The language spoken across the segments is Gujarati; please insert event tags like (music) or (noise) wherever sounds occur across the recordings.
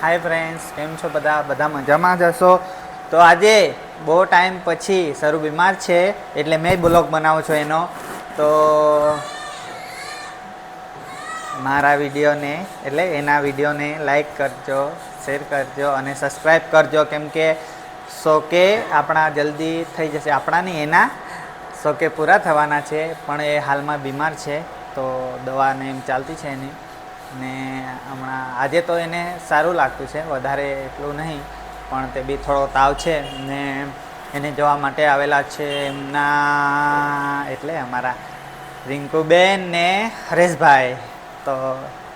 હાય ફ્રેન્ડ્સ કેમ છો બધા? બધા મજામાં જ હશો? તો આજે બહુ ટાઈમ પછી સરું બીમાર છે, એટલે મેં બ્લોગ બનાવું છું એનો. તો મારા વિડીયોને, એટલે એના વિડીયોને લાઈક કરજો શેર કરજો અને સબસ્ક્રાઈબ કરજો, કેમ કે સો આપણા જલ્દી થઈ જશે. આપણાની એના સો કે પૂરા થવાના છે, પણ એ હાલમાં બીમાર છે, તો દવાને એમ ચાલતી છે એની. ને હમણાં આજે તો એને સારું લાગતું છે, વધારે એટલું નહીં, પણ તે બી થોડો તાવ છે ને એને જોવા માટે આવેલા છે એમના એટલે અમારા રિંકુબેન ને હરેશભાઈ. તો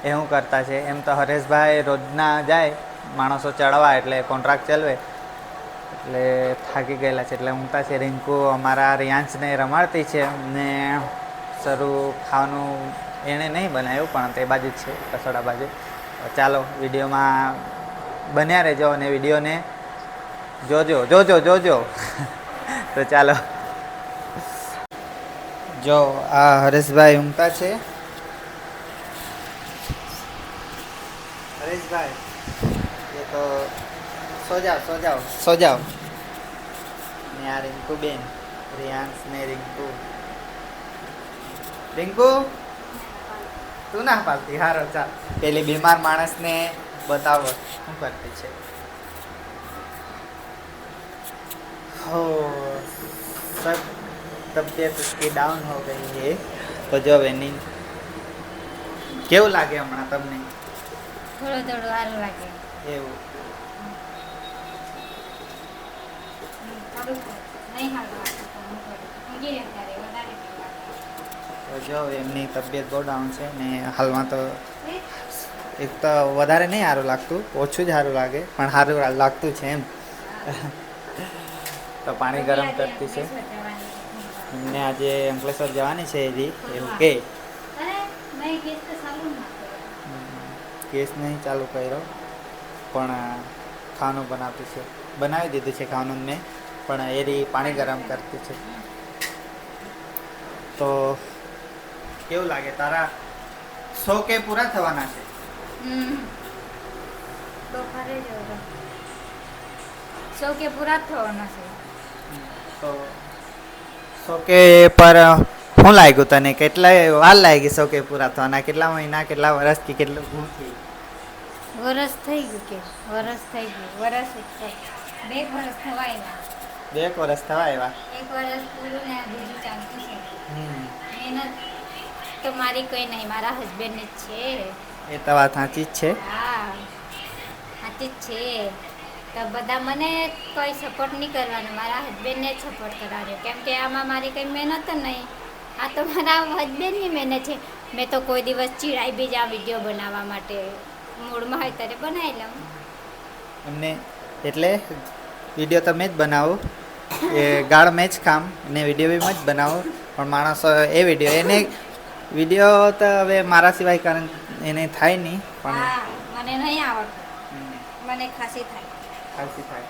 એ શું કરતા છે? એમ તો હરેશભાઈ રોજના જાય, માણસો ચડવા એટલે કોન્ટ્રાક્ટ ચલવે. એટલે થાકી ગયેલા છે, એટલે ઊંઘતા છે. રિંકુ અમારા રિયાંશને રમાડતી છે ને શરૂ ખાવાનું એણે નહીં બનાવ્યું, પણ તે બાજુ જ છે, કસોડા બાજુ. ચાલો, વિડીયોમાં બન્યા રહેજો અને વિડીયોને જોજો જોજો જોજો. (laughs) તો ચાલો. જો, આ હરેશભાઈ ઊંઘતા છે. હરેશભાઈ, એ તો સો જાઓ સો જાઓ સો ને આ રિંકુબેન બેન રિયાંશ ને રિંકુ. રિંકુ? તું ના પાડતી. હારો ચાલ. પેલી બીમાર માણસને બતાવો. શું કરતી છે? હો સબ તબિયત ઉસકી ડાઉન હો ગઈ હે. તો જો એની કેવું લાગે હમણાં તમને? થોડું થોડું સારું લાગે. એવું. નહીં સારું લાગે જો એમની તબિયત બહુ ડાઉન છે ને હાલમાં તો એક તો વધારે નહીં સારું લાગતું, ઓછું જ સારું લાગે, પણ સારું લાગતું છે એમ. તો પાણી ગરમ કરતી છે. એમને આજે અંકલેશ્વર જવાની છે એથી એવું કે. ગેસ નહીં ચાલુ કર્યો, પણ ખાવાનું બનાવતી છે. બનાવી દીધું છે ખાવાનું મેં, પણ એ રી પાણી ગરમ કરતી છે. તો કેવું લાગે? તારા સો કે પૂરા થવાના છે. બપોરે જ. સૌ કે પૂરા થવાના છે. તો સો કે પર શું લાગ્યું તને? કેટલા વાર લાગી સો કે પૂરા થવાના? કેટલા મહિના કેટલા વર્ષ કે કેટલું શું થઈ વરસ થઈ ગયું કે વરસ થઈ ગયું. વરસ બે વરસ થવાય ના. બે વર્ષ થવા આવ્યા. એક વરસ પૂરું ને બીજું ચાલતું છે. મહેનત તો મારી કોઈ નહીં મારા હસબન્ડ જ છે. એ તો વાત સાચી જ છે. હા સાચી જ છે. તો બધા મને કોઈ સપોર્ટ નહીં કરવાનો મારા હસબન્ડને જ સપોર્ટ કરવાનો. કેમ કે આમાં મારી કંઈ મહેનત જ નહીં. આ તો મારા હસબન્ડની મહેનત છે. મેં તો કોઈ દિવસ ચીડાઈ બી જા વીડિયો બનાવવા માટે. મૂડમાં હોય ત્યારે બનાવી લઉં. એમને એટલે વીડિયો તમે જ બનાવો. એ ગાળ મેં જ કામ ને વીડિયો બી જ બનાવો. પણ માણસો એ વીડિયો એને વીડિયો તો હવે મારા સિવાય કારણ એને થાય નહીં પણ મને નહીં આવડતું. મને ખાંસી થાય. ખાંસી થાય.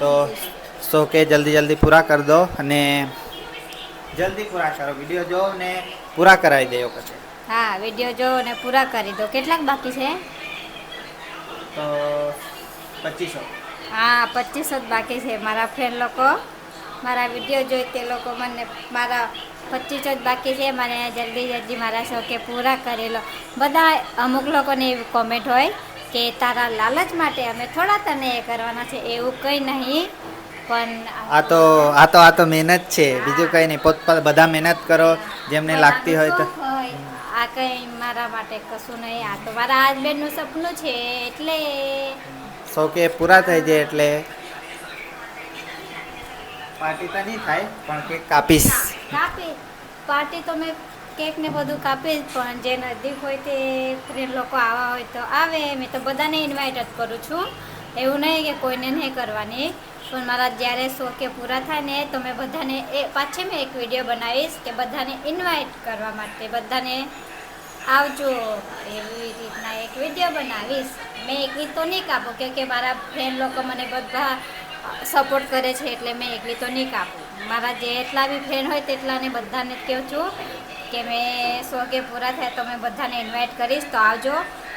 તો સો કે જલ્દી જલ્દી પૂરા કરી દો અને જલ્દી પૂરા કરો. વીડિયો જો ને પૂરા કરાવી દેજો પછી. હા વીડિયો જો ને પૂરા કરી દો. કેટલાક બાકી છે? તો પચીસો. હા પચીસો જ બાકી છે. મારા ફ્રેન્ડ લોકો મારા વીડિયો જોઈ તે લોકો મને મારા પચીસો જ બાકી છે. મને જલ્દી જલ્દી મારા શોખે પૂરા કરેલો બધા અમુક લોકોને એવી કોમેન્ટ હોય કે તારા લાલચ માટે અમે થોડા તને એ કરવાના છે. એવું કંઈ નહીં પણ આ તો આ તો આ તો મહેનત છે. બીજું કંઈ નહીં. પોત બધા મહેનત કરો. જેમને લાગતી હોય તો. આ કંઈ મારા માટે કશું નહીં. આ તો મારા હસબન્ડનું સપનું છે એટલે શોખે પૂરા થઈ જાય એટલે. પાર્ટી તો નહીં થાય પણ કેક કાપીશ. કાપી પાર્ટી તો મેં કેક ને બધું કાપી પણ જે નજીક હોય તે ફ્રેન્ડ લોકો આવા હોય તો આવે. મેં તો બધાને ઇન્વાઇટ જ કરું છું. એવું નહીં કે કોઈને નહીં કરવાની. પણ મારા જ્યારે શો કે પૂરા થાય ને, તો મેં બધાને એ, પાછી મેં એક વીડિયો બનાવીશ કે બધાને ઇન્વાઇટ કરવા માટે. બધાને આવજો. એવી રીતના એક વીડિયો બનાવીશ. મેં એકલી તો નહીં કાપું કે મારા ફ્રેન્ડ લોકો મને બધા સપોર્ટ કરે છે એટલે મેં એકલી તો નહીં કાપું. મારા જેટલા બી ફ્રેન્ડ હોય તેટલાને બધાને કહું છું કે મેં સો કે પૂરા થાય તો મેં બધાને ઇન્વાઇટ કરીશ. તો આવજો.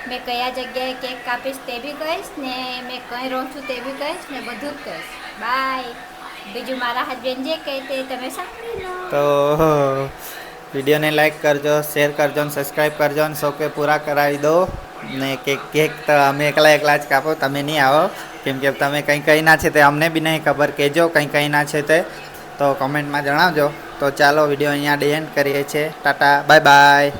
મેં કયા જગ્યાએ કેક કાપીશ તે બી કહીશ ને મેં કંઈ રહું છું તે બી કહીશ ને બધું જ કહીશ. બાય બીજું મારા હસબન્ડ જે કહે તે તમે સાંભળી લો. તો વિડીયોને લાઈક કરજો શેર કરજો ને સબસ્ક્રાઈબ કરજો અને શોકે પૂરા કરાવી દો. ને કેક કેક તો અમે એકલા એકલા જ કાપો, તમે નહીં આવો. કેમ કે તમે કંઈ કંઈ ના છે તે અમને બી નહીં ખબર. કહેજો કંઈ કંઈ ના છે તે. તો કમેન્ટમાં જણાવજો. તો ચાલો વીડિયો અહીંયા એન્ડ કરીએ છીએ. Tata bye bye